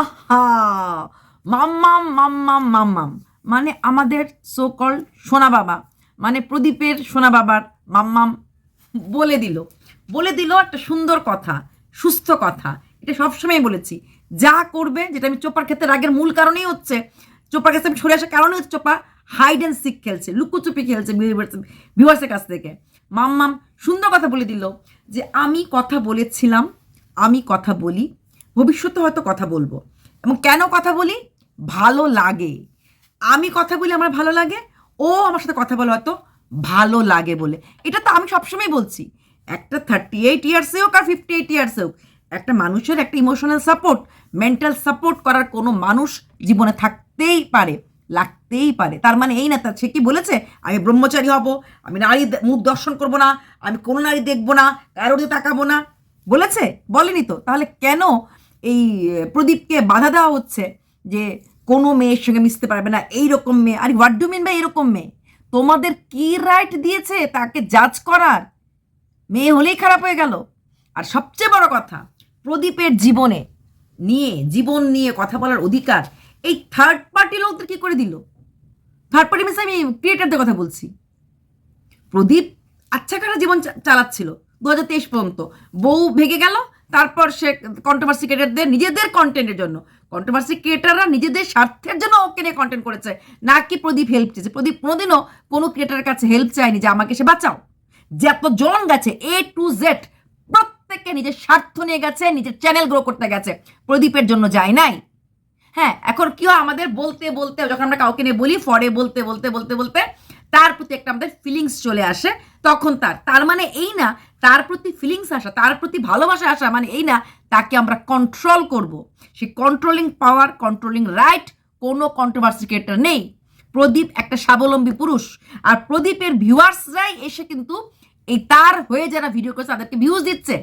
আহা! মাম্মাম মাম্মাম মাম্মাম মানে আমাদের সোকল সোনা বাবা। মানে প্রদীপের সোনা বাবার মাম্মাম বলে দিল। বলে দিল একটা সুন্দর কথা, সুস্থ কথা। এটা সবসময় বলেছি। যা করবে, যেটা আমি চোপার ক্ষেত্রে রাগের মূল কারণেই হচ্ছে, চোপার কাছে আমি সরে আসার কারণে হচ্ছে চোপা হাইড অ্যান্ড সিক খেলছে, লুকোচুপি খেলছে ভিউয়ার্সের কাছ থেকে। মাম্মাম সুন্দর কথা বলে দিল যে, আমি কথা বলেছিলাম, আমি কথা বলি ভবিষ্যতে হয়তো কথা বলব। এবং কেন কথা বলি? ভালো লাগে। আমি কথা বলি আমার ভালো লাগে, ও আমার সাথে কথা বলে হয়তো ভালো লাগে বলে। এটা তো আমি সবসময় বলছি। একটা থার্টি এইট ইয়ার্সে হোক আর ফিফটি এইট ইয়ার্সে হোক, একটা মানুষের একটা ইমোশনাল সাপোর্ট মেন্টাল সাপোর্ট করার কোনো মানুষ জীবনে থাকতেই পারে, লাগতেই পারে। তার মানে এই না তার সে কি বলেছে? আমি ব্রহ্মচারী হব, আমি নারী মুখ দর্শন করব না, আমি কোনো নারী দেখব না, কারোর তাকাবো না। বলেছে? বলেনি তো। তাহলে কেন এই প্রদীপকে বাধা দেওয়া হচ্ছে যে কোনো মেয়ের সঙ্গে মিশতে পারবে না, এইরকম মেয়ে। আরে হোয়াট ডু মিন বা এরকম মেয়ে? তোমাদের কি রাইট দিয়েছে তাকে জাজ করার? মেয়ে হলেই খারাপ হয়ে গেল। আর সবচেয়ে বড় কথা, প্রদীপের জীবনে নিয়ে, জীবন নিয়ে কথা বলার অধিকার এই থার্ড পার্টি লোকদের কি করে দিল? থার্ড পার্টি মিনস আমি ক্রিয়েটারদের কথা বলছি। প্রদীপ আচ্ছা করে জীবন চালাচ্ছিল। দু হাজার তেইশ পর্যন্ত। বউ ভেঙে গেল তারপর সে কন্ট্রোভার্সি ক্রিয়েটারদের নিজেদের কন্টেন্টের জন্য। কন্ট্রোভার্সি ক্রিয়েটাররা নিজেদের স্বার্থের জন্য ওকে নিয়ে কন্টেন্ট করেছে। না কি প্রদীপ হেল্প চেয়েছে প্রদীপ কোনোদিনও কোনো ক্রিয়েটারের কাছে হেল্প চায়নি যে আমাকে সে বাঁচাও। যত জন গেছে এ টু জেড প্রত্যেককে নিজের স্বার্থ নিয়ে গেছে, নিজের চ্যানেল গ্রো করতে গেছে। প্রদীপের জন্য যায় নাই। হ্যাঁ এখন কি হয় আমাদের বলতে বলতে, যখন আমরা কাউকে নিয়ে বলি ফরে বলতে বলতে বলতে বলতে, তার প্রতি একটা আমাদের ফিলিংস চলে আসে। তখন তার তার মানে এই না তার প্রতি ফিলিংস আসা, তার প্রতি ভালোবাসা আসা মানে এই না, তাকে আমরা কন্ট্রোল করব। সেই কন্ট্রোলিং পাওয়ার কন্ট্রোলিং রাইট কোনো কন্ট্রোভার্সি ক্রিয়েটার নেই। প্রদীপ একটা স্বাবলম্বী পুরুষ, আর প্রদীপের ভিউয়ার্সরাই এসে কিন্তু এই তার হয়ে যারা ভিডিও করছে, তাদেরকে ভিউজ দিচ্ছে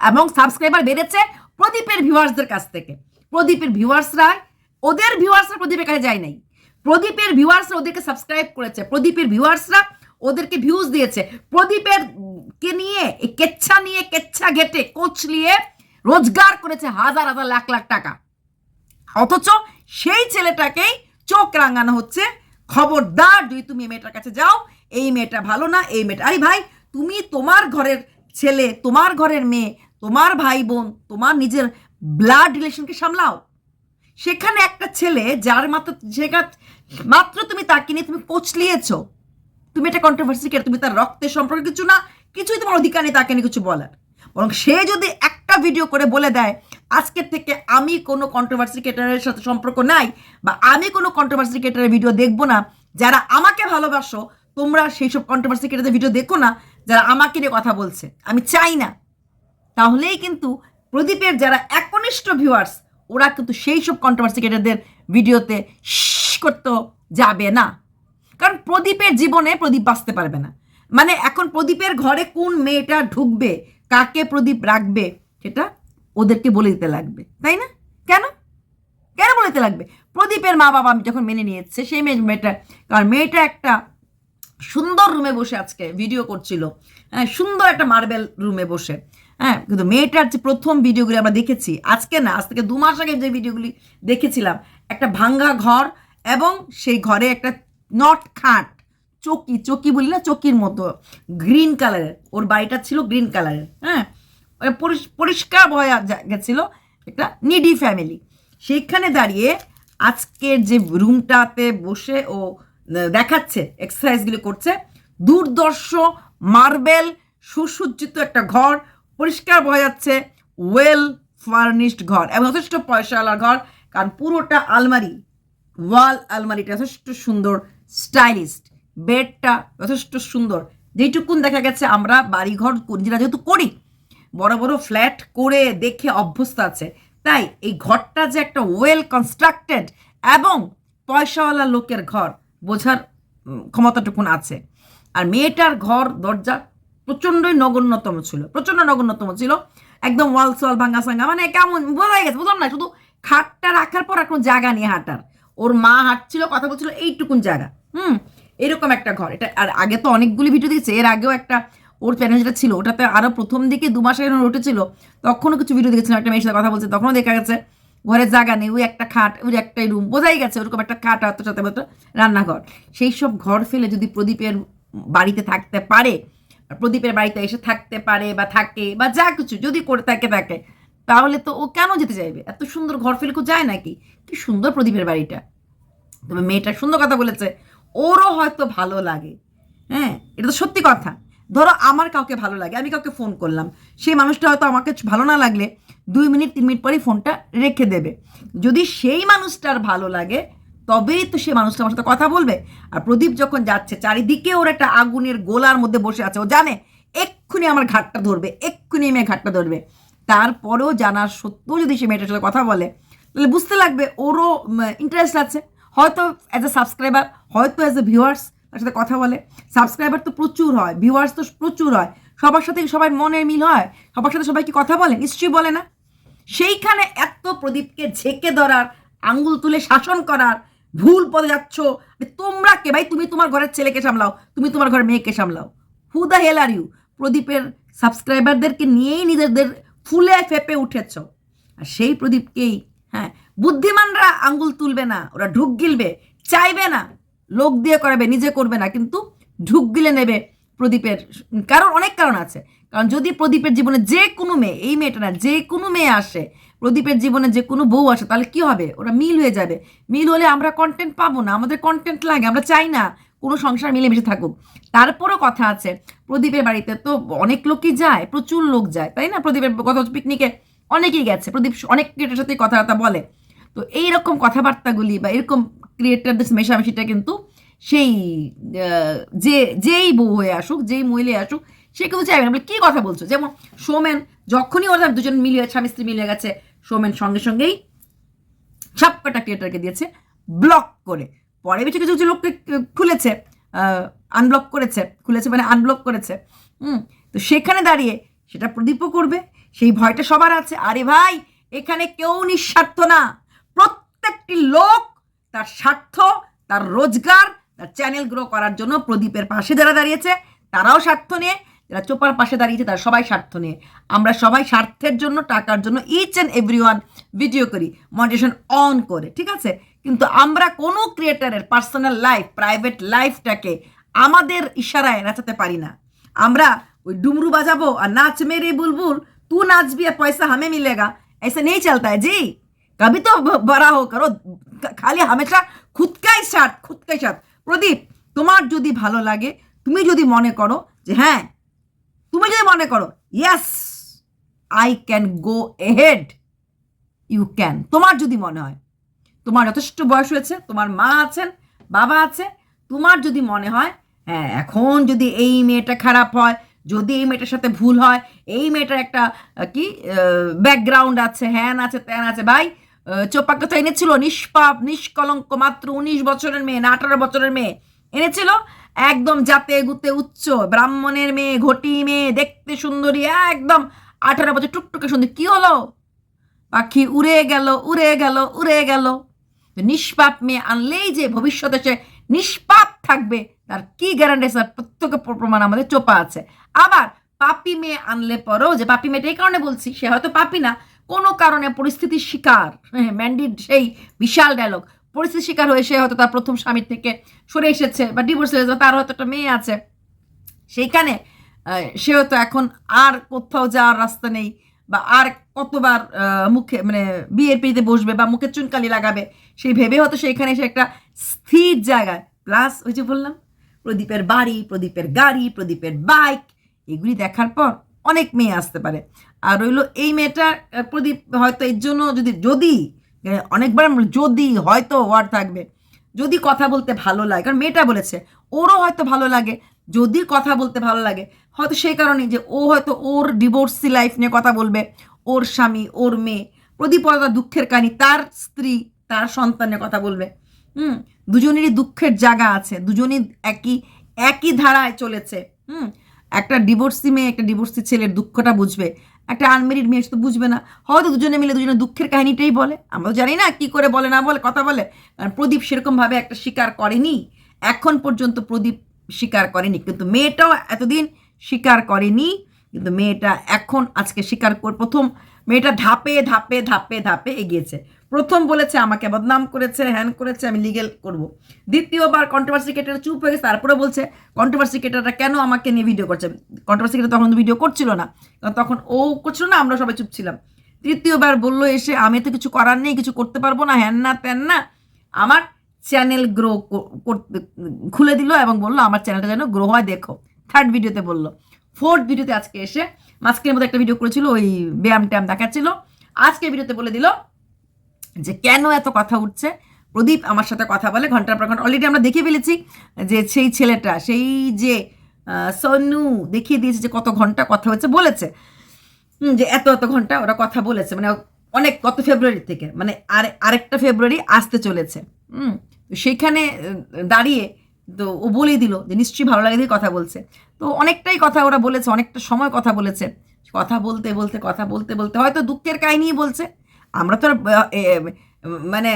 এবং সাবস্ক্রাইবার বেড়েছে প্রদীপের ভিউয়ার্সদের কাছ থেকে। প্রদীপের ভিউয়ার্সরা ওদের ভিউয়ার্সরা প্রদীপের কাছে যায় নাই। প্রদীপের ভিউয়ার্সরা ওদেরকে সাবস্ক্রাইব করেছে। প্রদীপের ভিউয়ার্সরা ওদেরকে ভিউজ দিয়েছে। প্রদীপের কে নিয়ে কেচ্ছা নিয়ে, কেচ্ছা ঘেটে কোচ নিয়ে রোজগার করেছে হাজার হাজার লাখ লাখ টাকা। অথচ সেই ছেলেটাকেই চোখ রাঙানো হচ্ছে। খবরদার যদি তুমি মেয়েটার কাছে যাও, এই মেয়েটা ভালো না, এই মেয়েটা আরে ভাই, তুমি তোমার ঘরের ছেলে, তোমার ঘরের মেয়ে, তোমার ভাই বোন, তোমার নিজের ব্লাড রিলেশনকে সামলাও। সেখানে একটা ছেলে, যার মাত্র যেখানে মাত্র তুমি তাকে নিয়ে তুমি কোচলিয়েছো তুমি এটা কন্ট্রোভার্সি কে তুমি তার রক্তের সম্পর্কে কিছু না, কিছুই তোমার অধিকার নেই তাকে নিয়ে কিছু বলার। বরং সে যদি একটা ভিডিও করে বলে দেয়, আজকের থেকে আমি কোনো কন্ট্রোভার্সি ক্রিয়েটারের সাথে সম্পর্ক নাই, বা আমি কোনো কন্ট্রোভার্সি ক্রিয়েটারের ভিডিও দেখব না, যারা আমাকে ভালোবাসো, তোমরা সেই সব কন্ট্রোভার্সি ক্রিয়েটারের ভিডিও দেখো না, যারা আমাকে নিয়ে কথা বলছে। আমি চাই না। তাহলেই কিন্তু প্রদীপের যারা একনিষ্ঠ ভিউয়ার্স ওরা কিন্তু সেই সব কন্ট্রোভার্সি ক্রিয়েটারদের ভিডিওতে করতে যাবে না। কারণ প্রদীপের জীবনে প্রদীপ বাঁচতে পারবে না। মানে এখন প্রদীপের ঘরে কোন মেয়েটা ঢুকবে, কাকে প্রদীপ রাখবে, সেটা ওদেরকে বলে দিতে লাগবে, তাই না? কেন? কেন বলে দিতে লাগবে? প্রদীপের মা বাবা আমি যখন মেনে নিয়েছে, সেই মেয়ে মেয়েটা, কারণ মেয়েটা একটা সুন্দর রুমে বসে আজকে ভিডিও করছিল। হ্যাঁ সুন্দর একটা মার্বেল রুমে বসে। হ্যাঁ কিন্তু মেয়েটার যে প্রথম ভিডিওগুলি আমরা দেখেছি, আজকে না, আজ থেকে দু মাস আগে যে ভিডিওগুলি দেখেছিলাম, একটা ভাঙ্গা ঘর এবং সেই ঘরে একটা নট খাট চকি চকি বলি না, চকির মতো গ্রিন কালারের ওর বাড়িটা ছিল গ্রিন কালারের হ্যাঁ? পরিষ্কার হয়ে যা- গেছিল একটা নিডি ফ্যামিলি সেইখানে দাঁড়িয়ে আজকের যে রুমটাতে বসে ও দেখাচ্ছে এক্সারসাইজগুলো করছে, দুর্দর্শ মার্বেল সুসজ্জিত একটা ঘর, পরিষ্কার বোঝা যাচ্ছে ওয়েল ফার্নিশড ঘর, এবং যথেষ্ট পয়সাওয়ালা ঘর, কারণ পুরোটা আলমারি ওয়াল আলমারিটা যথেষ্ট সুন্দর স্টাইলিস্ট, বেডটা যথেষ্ট সুন্দর। যেইটুকুন দেখা গেছে আমরা বাড়িঘর নিজেরা যেহেতু করি, বড় বড় ফ্ল্যাট করে দেখে অভ্যস্ত আছে। তাই এই ঘরটা যে একটা ওয়েল কনস্ট্রাক্টেড এবং পয়সাওয়ালা লোকের ঘর বোঝার ক্ষমতাটুকুন আছে। আর মেয়েটার ঘর, দরজা প্রচণ্ডই নগণ্যতম ছিল, প্রচণ্ড নগণ্যতম ছিল। একদম ওয়াল সোয়াল ভাঙ্গা সাঙ্গা মানে কেমন বোঝাই গেছে, বুঝলাম না, শুধু খাটটা রাখার পর কোনো জায়গা নিয়ে হাঁটার। ওর মা হাঁটছিল, কথা বলছিল, এইটুকুন জায়গা। হুম, এরকম একটা ঘর। এটা, আর আগে তো অনেকগুলি ভিডিও দিয়েছে এর আগেও একটা ওর চ্যানেল যেটা ছিল, ওটাতে আরও প্রথম দিকে দু মাস আগে যখন উঠেছিল, তখনও কিছু ভিডিও দেখেছিলাম, একটা মেয়ের সাথে কথা বলছে, তখনও দেখা গেছে ঘরে জায়গা নেই, ওই একটা খাট, ওই একটাই রুম বোঝাই গেছে ওরকম একটা খাট হয়তো সাথে মতো রান্নাঘর। সেই সব ঘর ফেলে যদি প্রদীপের বাড়িতে থাকতে পারে প্রদীপের বাড়িতে এসে থাকতে পারে বা থাকে, বা যা কিছু, যদি করে থাকে থাকে, তাহলে তো ও কেন যেতে চাইবে? এত সুন্দর ঘর ফেলে কেউ যায় নাকি? কি সুন্দর প্রদীপের বাড়িটা। তবে মেয়েটা সুন্দর কথা বলেছে ওরও হয়তো ভালো লাগে। হ্যাঁ এটা তো সত্যি কথা। ধরো আমার কাউকে ভালো লাগে, আমি কাউকে ফোন করলাম। সেই মানুষটা হয়তো আমাকে ভালো না লাগলে দুই মিনিট, তিন মিনিট পরেই ফোনটা রেখে দেবে। যদি সেই মানুষটার ভালো লাগে, তবেই তো সেই মানুষটা আমার সাথে কথা বলবে। আর প্রদীপ যখন যাচ্ছে, চারিদিকে ওর একটা আগুনের গোলার মধ্যে বসে আছে। ও জানে, এক্ষুনি আমার ঘাটটা ধরবে, এক্ষুনি মেয়ে ঘাটটা ধরবে। তারপরেও জানার সত্ত্বেও যদি সে মেয়েটার সাথে কথা বলে, তাহলে বুঝতে লাগবে ওরও ইন্টারেস্ট আছে। হয়তো অ্যাজ এ সাবস্ক্রাইবার হয়তো অ্যাজ এ ভিউয়ার্স তার সাথে কথা বলে। সাবস্ক্রাইবার তো প্রচুর হয় ভিউয়ার্স তো প্রচুর হয়। সবার সাথে সবার মনের মিল হয়, সবার সাথে সবাই কি কথা বলে? নিশ্চয়ই বলে না। সেইখানে এত প্রদীপকে ঝেঁকে ধরার আঙ্গুল তুলে শাসন করার, ভুল পদে যাচ্ছ তোমরা কে? ভাই, তুমি তোমার ঘরের ছেলেকে সামলাও, তুমি তোমার ঘরের মেয়েকে সামলাও। Who the hell are you প্রদীপের সাবস্ক্রাইবারদেরকে নিয়েই নিজেদের ফুলে ফেপে উঠেছ। আর সেই প্রদীপকেই হ্যাঁ বুদ্ধিমানরা আঙ্গুল তুলবে না, ওরা ঢুক গিলবে, চাইবে না, লোক দিয়ে করাবে, নিজে করবে না, কিন্তু ঢুক গিলে নেবে প্রদীপের, কারণ অনেক কারণ আছে। কারণ যদি প্রদীপের জীবনে যে কোনো মেয়ে, এই মেয়েটা না, যে কোনো মেয়ে আসে, প্রদীপের জীবনে যে কোনো বউ আসে, তাহলে কি হবে? ওরা মিল হয়ে যাবে। মিল হলে আমরা কন্টেন্ট পাবো না, আমাদের কন্টেন্ট লাগে, আমরা চাই না কোনো সংসার মিলেমিশে থাকুক। তারপরও কথা আছে, প্রদীপের বাড়িতে তো অনেক লোকই যায়, প্রচুর লোক যায়, তাই না? প্রদীপের গত পিকনিকে অনেকেই গেছে, প্রদীপ অনেক ক্রিয়েটার সাথে কথাবার্তা বলে। তো এই রকম কথাবার্তাগুলি বা এরকম ক্রিয়েটারদের মেশামেশিটা কিন্তু সেই যে, যেই বউ হয়ে আসুক, যেই মহিলা আসুক, সে কিন্তু চাইবে না। কী কথা বলছো? যেমন সোমেন, যখনই ওরা দুজন মিলিয়ে স্বামী স্ত্রী মিলে গেছে, সোমেন সঙ্গে সঙ্গেই সব কটা ক্রিয়েটারকে দিয়েছে ব্লক করে। পরে বেশি কিছু কিছু লোককে খুলেছে আনব্লক করেছে, খুলেছে মানে আনব্লক করেছে। হুম, তো সেখানে দাঁড়িয়ে সেটা প্রদীপও করবে, সেই ভয়টা সবার আছে। আরে ভাই, এখানে কেউ নিঃস্বার্থ না। প্রত্যেকটি লোক তার স্বার্থ তার রোজগার তার চ্যানেল গ্রো করার জন্য প্রদীপের পাশে যারা দাঁড়িয়েছে তারাও স্বার্থ নিয়ে যারা চোপার পাশে দাঁড়িয়েছে তারা সবাই স্বার্থ নিয়ে আমরা সবাই স্বার্থের জন্য টাকার জন্য each and every one video করি মনিটেশন অন করে ঠিক আছে কিন্তু আমরা কোনো ক্রিয়েটারের পার্সোনাল লাইফ প্রাইভেট লাইফটাকে আমাদের ইশারায় নাচাতে পারি না আমরা ওই ডুমরু বাজাবো আর নাচ মেরে বুলবুল तू नाच भी है पैसा हमें मिलेगा ऐसा नहीं चलता है जी कभी तो ब- बड़ा हो करो খালি হামেশা খুদ কাই স্বার্থ খুদ কাই স্বার্থ প্রদীপ তোমার যদি ভালো লাগে তুমি যদি মনে করো যে হ্যাঁ তুমি যদি মনে করো yes I can go ahead you can তোমার যদি মনে হয় তোমার যথেষ্ট বয়স হয়েছে তোমার মা আছেন বাবা আছে তোমার যদি মনে হয় হ্যাঁ এখন যদি এই মেয়েটা খারাপ হয় যদি এই মেয়েটার সাথে ভুল হয় এই মেয়েটার একটা আহ, কি ব্যাকগ্রাউন্ড আছে হ্যান আছে ত্যান আছে ভাই আহ, চোপাকে তো এনেছিল? নিষ্পাপ, নিষ্কলঙ্ক মাত্র উনিশ বছরের মেয়ে, না আঠারো বছরের মেয়ে এনেছিল। একদম জাতে গুতে উচ্চ, ব্রাহ্মণের মেয়ে, ঘটি মেয়ে, দেখতে সুন্দরী, একদম আঠারো বছর, টুকটুকে সুন্দর। কি হলো? পাখি উড়ে গেল উড়ে গেল উড়ে গেল। নিষ্পাপ মেয়ে আনলেই যে ভবিষ্যতে সে নিষ্পাপ থাকবে, তার কি গ্যারান্টি স্যার প্রত্যেক প্রমাণ আমাদের চোপা আছে। আবার পাপি মেয়ে আনলে পরেও যে পাপি মেয়েটা এই কারণে বলছি, সে হয়তো পাপি না কোনো কারণে পরিস্থিতির শিকার হ্যাঁ ম্যান্ডির সেই বিশাল ডায়লগ পরিস্থিতির শিকার হয়ে সে হয়তো তার প্রথম স্বামীর থেকে সরে এসেছে বা ডিভোর্স হয়েছে তার হয়তো একটা মেয়ে আছে। সেইখানে সে হয়তো এখন আর কোথাও যাওয়ার রাস্তা নেই বা আর কতবার মুখে মানে বিয়ের পিড়িতে বসবে বা মুখে চুনকালি লাগাবে সেই ভেবে হয়তো সেইখানে এসে একটা স্থির জায়গায় প্লাস ওই যে বললাম, প্রদীপের বাড়ি, প্রদীপের গাড়ি, প্রদীপের বাইক এগুলি দেখার পর অনেক মেয়ে আসতে পারে। আর রইল এই মেয়েটা প্রদীপ হয়তো এর জন্য যদি যদি অনেকবার যদি হয়তো ওয়ার্ড থাকবে, যদি কথা বলতে ভালো লাগে, কারণ মেয়েটা বলেছে, ওরও হয়তো ভালো লাগে, যদি কথা বলতে ভালো লাগে, হয়তো সেই কারণেই যে ও হয়তো ওর ডিভোর্সি লাইফ নিয়ে কথা বলবে, ওর স্বামী, ওর মেয়ে, প্রদীপ হয়তো দুঃখের কাহিনী, তার স্ত্রী, তার সন্তানের কথা বলবে, হুম, দুজনেরই দুঃখের জায়গা আছে, দুজনই একই একই ধারায় চলেছে, হুম, একটা ডিভোর্সি মেয়ে, একটা ডিভোর্সি ছেলের দুঃখটা বুঝবে একটা আনমেরিড মেয়ে তো বুঝবে না। হয়তো দুজনে মিলে দুজনে দুঃখের কাহিনীটাই বলে। আমরা জানি না কি করে বলে, না বলে, কথা বলে। কারণ প্রদীপ সেরকমভাবে একটা স্বীকার করেনি। এখন পর্যন্ত প্রদীপ স্বীকার করেনি। কিন্তু মেয়েটাও এতদিন স্বীকার করেনি। কিন্তু মেয়েটা এখন আজকে স্বীকার কর, প্রথম মেয়েটা ধাপে ধাপে ধাপে ধাপে এগিয়েছে। প্রথম বলেছে, আমাকে বদনাম করেছে, হ্যান করেছে, আমি লিগেল করব। দ্বিতীয়বার কন্ট্রোভার্সি ক্রিকেটার চুপ হয়ে গেছে, তারপরে বলছে কন্ট্রোভার্সি ক্রিকেটাররা কেন আমাকে নিয়ে ভিডিও করছে? কন্ট্রোভার্সি ক্রিকেটার তখন ভিডিও করছিল না, কারণ তখন ও করছিল না, আমরা সবাই চুপ ছিলাম। তৃতীয়বার বলল এসে, আমি তো কিছু করার নেই, কিছু করতে পারব না, হ্যান না, ত্যান না। আমার চ্যানেল গ্রো করতে, খুলে দিল এবং বলল, আমার চ্যানেলটা যেন গ্রো হয়, দেখো। থার্ড ভিডিওতে বলল। ফোর্থ ভিডিওতে আজকে এসে মাস্কের মধ্যে একটা ভিডিও করেছিল, ওই ব্যায়াম ট্যাম দেখাচ্ছিল। আজকে ভিডিওতে বলে দিল যে, কেন এত কথা উঠছে? প্রদীপ আমার সাথে কথা বলে, ঘণ্টার পর ঘণ্টা। অলরেডি আমরা দেখে ফেলেছি যে, সেই ছেলেটা, সেই যে সনু দেখিয়ে দিয়েছে যে, কত ঘণ্টা কথা হচ্ছে, বলেছে। যে, এত এত ঘণ্টা ওরা কথা বলেছে। মানে অনেক, গত ফেব্রুয়ারি থেকে মানে আর, আরেকটা ফেব্রুয়ারি আসতে চলেছে। হুম সেইখানে দাঁড়িয়ে তো ও বলেই দিল যে নিশ্চয়ই ভালো লাগে দিয়ে কথা বলছে। তো অনেকটাই কথা ওরা বলেছে, অনেকটা সময় কথা বলেছে। কথা বলতে বলতে, কথা বলতে বলতে হয়তো দুঃখের কাহিনীই বলছে। আমরা তো মানে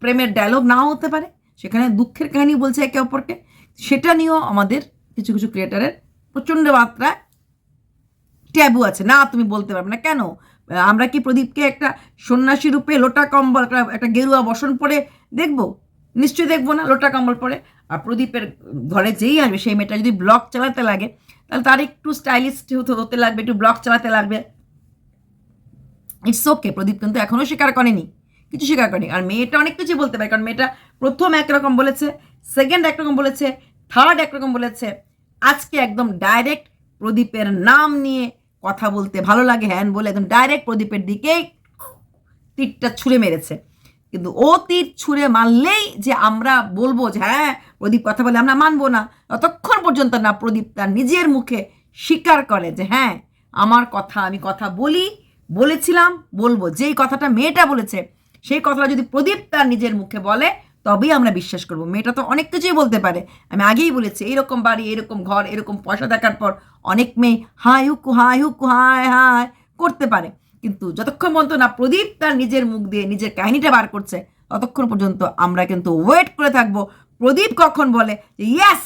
প্রেমের ডায়লগ নাও হতে পারে। সেখানে দুঃখের কাহিনী বলছে একে অপরকে। সেটা নিয়েও আমাদের কিছু কিছু ক্রিয়েটারের প্রচণ্ড মাত্রায় ট্যাবু আছে। না, তুমি বলতে পারবে না। কেন? আমরা কি প্রদীপকে একটা সন্ন্যাসী রূপে লোটা কম্বল একটা গেরুয়া বসন পরে দেখব? নিশ্চয়ই দেখব না লোটা কম্বল পরে। আর প্রদীপের ঘরে যেই আসবে, সেই মেয়েটা যদি ব্লগ চালাতে লাগে, তাহলে তার একটু স্টাইলিশ হতে লাগবে, একটু ব্লগ চালাতে লাগবে। ইটস ওকে প্রদীপ কিন্তু এখনও স্বীকার করেনি। কিছু স্বীকার করেনি। আর মেয়েটা অনেক কিছু বলতে পারে, কারণ মেয়েটা প্রথম একরকম বলেছে সেকেন্ড একরকম বলেছে থার্ড একরকম বলেছে। আজকে একদম ডাইরেক্ট প্রদীপের নাম নিয়ে কথা বলতে ভালো লাগে, হ্যান বলে একদম ডাইরেক্ট প্রদীপের দিকেই তীরটা ছুঁড়ে মেরেছে। কিন্তু ও তীর ছুঁড়ে মারলেই যে আমরা বলব যে হ্যাঁ প্রদীপ কথা বলে আমরা মানবো না। ততক্ষণ পর্যন্ত না প্রদীপ তার নিজের মুখে স্বীকার করে যে হ্যাঁ আমার কথা, আমি কথা বলি, বলেছিলাম, বলব। যেই কথাটা মেয়েটা বলেছে, সেই কথাটা যদি প্রদীপ তার নিজের মুখে বলে, তবেই আমরা বিশ্বাস করব। মেয়েটা তো অনেক কিছুই বলতে পারে। আমি আগেই বলেছি, এরকম বাড়ি, এরকম ঘর, এরকম পয়সা দেখার পর অনেক মেয়ে হাই হুকু হাই হুকু হায় হায় করতে পারে। কিন্তু যতক্ষণ পর্যন্ত না প্রদীপ তার নিজের মুখ দিয়ে নিজের কাহিনীটা বার করছে, ততক্ষণ পর্যন্ত আমরা কিন্তু ওয়েট করে থাকব প্রদীপ কখন বলে? ইয়াস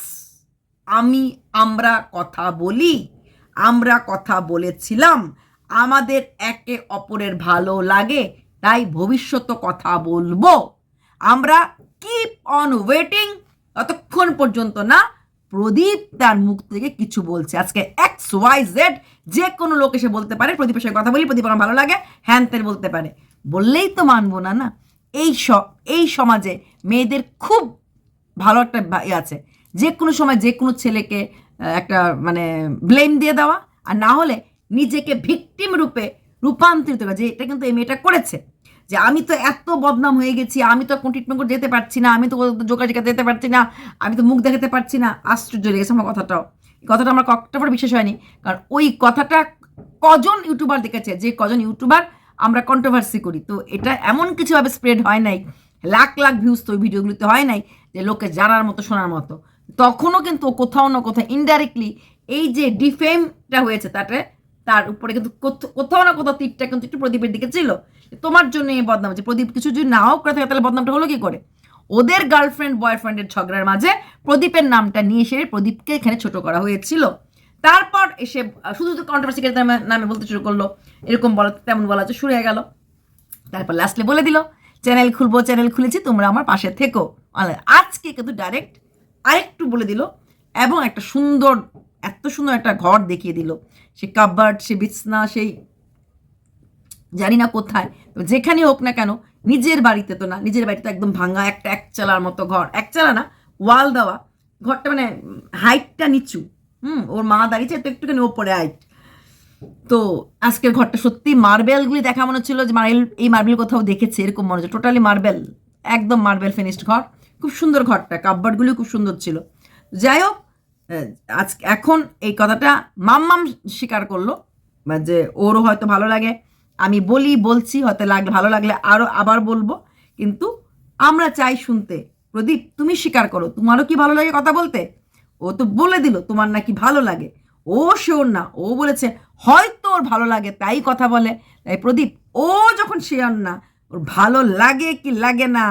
আমি আমরা কথা বলি। আমরা কথা বলেছিলাম। আমাদের একে অপরের ভালো লাগে, তাই ভবিষ্যৎ কথা বলব। আমরা কিপ অন ওয়েটিং ততক্ষণ পর্যন্ত না, প্রদীপ তার মুখ থেকে কিছু বলছে। আজকে এক্স ওয়াই জেড যে কোনো লোক এসে বলতে পারে, প্রদীপের সঙ্গে কথা বলি, প্রদীপ আমার ভালো লাগে, হ্যান ত্যান বলতে পারে। বললেই তো মানবো না না? এই এই সমাজে মেয়েদের খুব ভালো একটা ইয়ে আছে। যে কোনো সময় যে কোনো ছেলেকে একটা মানে ব্লেম দিয়ে দেওয়া আর না হলে নিজেকে ভিকটিম রূপে রূপান্তরিত করা। যে এটা কিন্তু এই মেয়েটা করেছে। যে আমি তো এত বদনাম হয়ে গেছি, আমি তো কোন ট্রিটমেন্ট করে যেতে পারছি না, আমি তো যোগাযোগ যেতে পারছি না, আমি তো মুখ দেখাতে পারছি না। আশ্চর্য লেগেছে আমার কথাটাও। কথাটা আমার কতটা পরে বিশ্বাস হয়নি। কারণ ওই কথাটা কজন ইউটিউবার দেখেছে? যে কজন ইউটিউবার আমরা কন্ট্রোভার্সি করি। তো এটা এমন কিছুভাবে স্প্রেড হয় নাই। লাখ লাখ ভিউজ তো ওই ভিডিওগুলিতে হয় নাই। যে লোকে জানার মতো, শোনার মতো। তখনও কিন্তু কোথাও না কোথাও ইনডাইরেক্টলি এই যে ডিফেমটা হয়েছে তাতে, তার উপরে কিন্তু কোথ- কোথাও না কোথাও তীরটা কিন্তু একটু প্রদীপের দিকে ছিল। তোমার জন্য এই বদনাম হচ্ছে। প্রদীপ কিছু যদি নাও করে থাকে, তাহলে বদনামটা হলো কি করে? ওদের গার্লফ্রেন্ড বয়ফ্রেন্ডের ঝগড়ার মাঝে প্রদীপের নামটা নিয়ে এসে প্রদীপকে এখানে ছোট করা হয়েছিল। তারপর এসে শুধু শুধু কন্ট্রোভার্সি নামে বলতে শুরু করল। এরকম বলা, তেমন বলা শুরু হয়ে গেল। তারপর লাস্টে বলে দিল। চ্যানেল খুলবো, চ্যানেল খুলেছি, তোমরা আমার পাশে থেকো। আজকে কিন্তু ডাইরেক্ট আরেকটু বলে দিল এবং একটা সুন্দর, এত সুন্দর একটা ঘর দেখিয়ে দিল। সে কাবার্ড সে বিছনা সেই জানি না কোথায়। তো যেখানে হোক না কেন, নিজের বাড়িতে তো না, নিজের বাড়িতে একদম ভাঙা একটা এক চালার মতো ঘর। এক চালা না, ওয়াল দেওয়া। ঘরটা মানে হাইটটা নিচু। হুম, ওর মা দাঁড়িয়েছে তো একটুখানি ওপরে হাইট তো আজকের ঘরটা সত্যি মার্বেলগুলি দেখা মনে হচ্ছিল যে মার্বেল, এই মার্বেল কোথাও দেখেছে, এরকম মনে হচ্ছে। টোটালি মার্বেল, একদম মার্বেল ফিনিশড ঘর। খুব সুন্দর ঘরটা কাপবার্ডগুলি খুব সুন্দর ছিল। যাই হোক আজ এখন এই কথাটা মাম্মাম স্বীকার করল যে ওরও হয়তো ভালো লাগে। আমি বলি, বলছি, হয়তো লাগলে, ভালো লাগলে আরও আবার বলব। কিন্তু আমরা চাই শুনতে। প্রদীপ, তুমি স্বীকার করো, তোমারও কি ভালো লাগে কথা বলতে? ও তো বলে দিল, তোমার নাকি ভালো লাগে। ও শিওর না, ও বলেছে, হয়তো ওর ভালো লাগে, তাই কথা বলে। তাই প্রদীপ, ও যখন শিওর না, ওর ভালো লাগে কি লাগে না?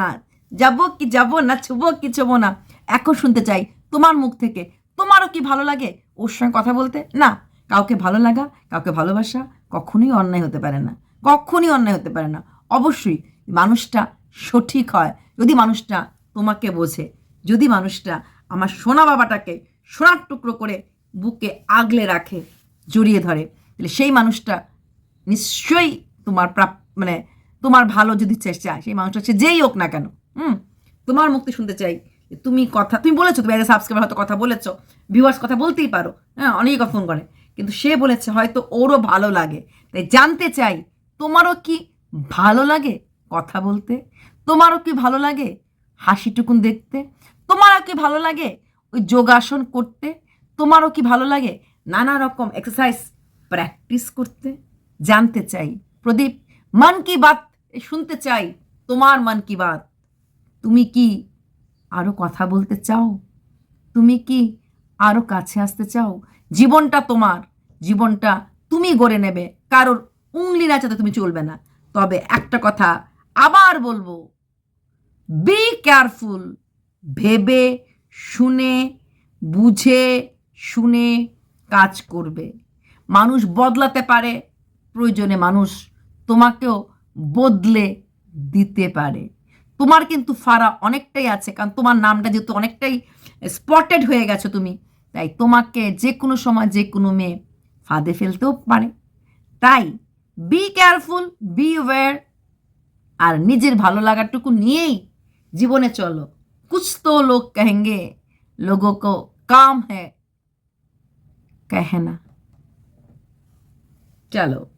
যাব কি যাব না, ছুবো কি ছুবো না? এখন শুনতে চাই তোমার মুখ থেকে, তোমারও কি ভালো লাগে? ওর সঙ্গে কথা বলতে, না, কাউকে ভালো লাগা, কাউকে ভালোবাসা কখনোই অন্যায় হতে পারে না, কখনই অন্যায় হতে পারে না। অবশ্যই মানুষটা সঠিক হয়, যদি মানুষটা তোমাকে বোঝে, যদি মানুষটা আমার সোনা বাবাটাকে সোনার টুকরো করে বুকে আগলে রাখে, জড়িয়ে ধরে। তাহলে সেই মানুষটা নিশ্চয়ই তোমার প্রাপ মানে তোমার ভালো যদি চে- চায়, সেই মানুষটা সে যেই হোক না কেন, হুম? তোমার মুক্তি শুনতে চাই তুমি কথা, তুমি বলেছ, তুমি একটা সাবস্ক্রাইবার হয়তো কথা বলেছ ভিউয়ার্স কথা বলতেই পারো হ্যাঁ অনেকেই ফোন করে। কিন্তু সে বলেছে হয়তো ওরও ভালো লাগে। তাই জানতে চাই, তোমারও কি ভালো লাগে কথা বলতে? তোমারও কি ভালো লাগে হাসিটুকুন দেখতে? তোমারও কি ভালো লাগে ওই যোগাসন করতে? তোমারও কি ভালো লাগে? নানা রকম এক্সারসাইজ প্র্যাকটিস করতে, জানতে চাই। প্রদীপ, মন কি বাত? শুনতে চাই। তোমার মন কি বাত? তুমি কি আরও কথা বলতে চাও? তুমি কি আরও কাছে আসতে চাও? জীবনটা তোমার। জীবনটা তুমি গড়ে নেবে। কারোর উংলি নাচাতে তুমি চলবে না। তবে একটা কথা আবার বলব। বি কেয়ারফুল ভেবে, শুনে, বুঝে শুনে কাজ করবে। মানুষ বদলাতে পারে, প্রয়োজনে মানুষ তোমাকেও বদলে দিতে পারে। তোমার কিন্তু ফাড়া অনেকটাই আছে, কারণ তোমার নামটা যেহেতু অনেকটাই স্পটেড হয়ে গেছো তুমি, তাই তোমাকে যে কোনো সময় যে কোনো মেয়ে ফাঁদে ফেলতেও পারে। তাই বি কেয়ারফুল বি ওয়্যার আর নিজের ভালো লাগাটুকু নিয়েই জীবনে চলো। কুছ তো লোক কহেঙ্গে, লোগো কো কাম হ্যাঁ कहना। चलो।